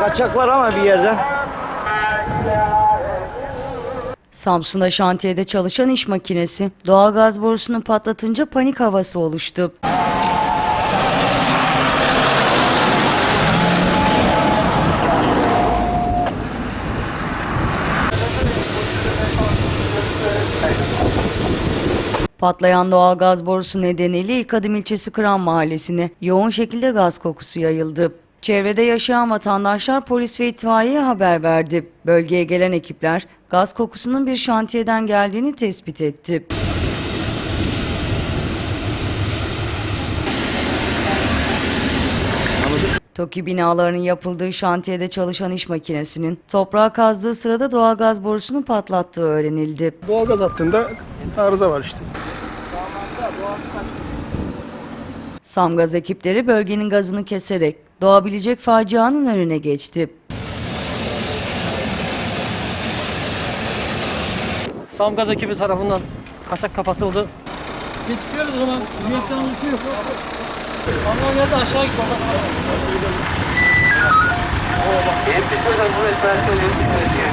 Kaçak ama bir yerden. Samsun'da şantiyede çalışan iş makinesi doğalgaz borusunu patlatınca panik havası oluştu. Patlayan doğalgaz borusu nedeniyle İlk Adım ilçesi Kıran mahallesine yoğun şekilde gaz kokusu yayıldı. Çevrede yaşayan vatandaşlar polis ve itfaiyeye haber verdi. Bölgeye gelen ekipler gaz kokusunun bir şantiyeden geldiğini tespit etti. TOKİ binalarının yapıldığı şantiyede çalışan iş makinesinin toprağa kazdığı sırada doğalgaz borusunu patlattığı öğrenildi. Doğalgaz hattında arıza var işte. Samgaz ekipleri bölgenin gazını keserek doğabilecek facianın önüne geçti. Samgaz ekibi tarafından kaçak kapatıldı. Biz çıkıyoruz zaman. Niyetten bir şey yok. Geldi aşağı git. Hepsi de bu esmerse 22, 9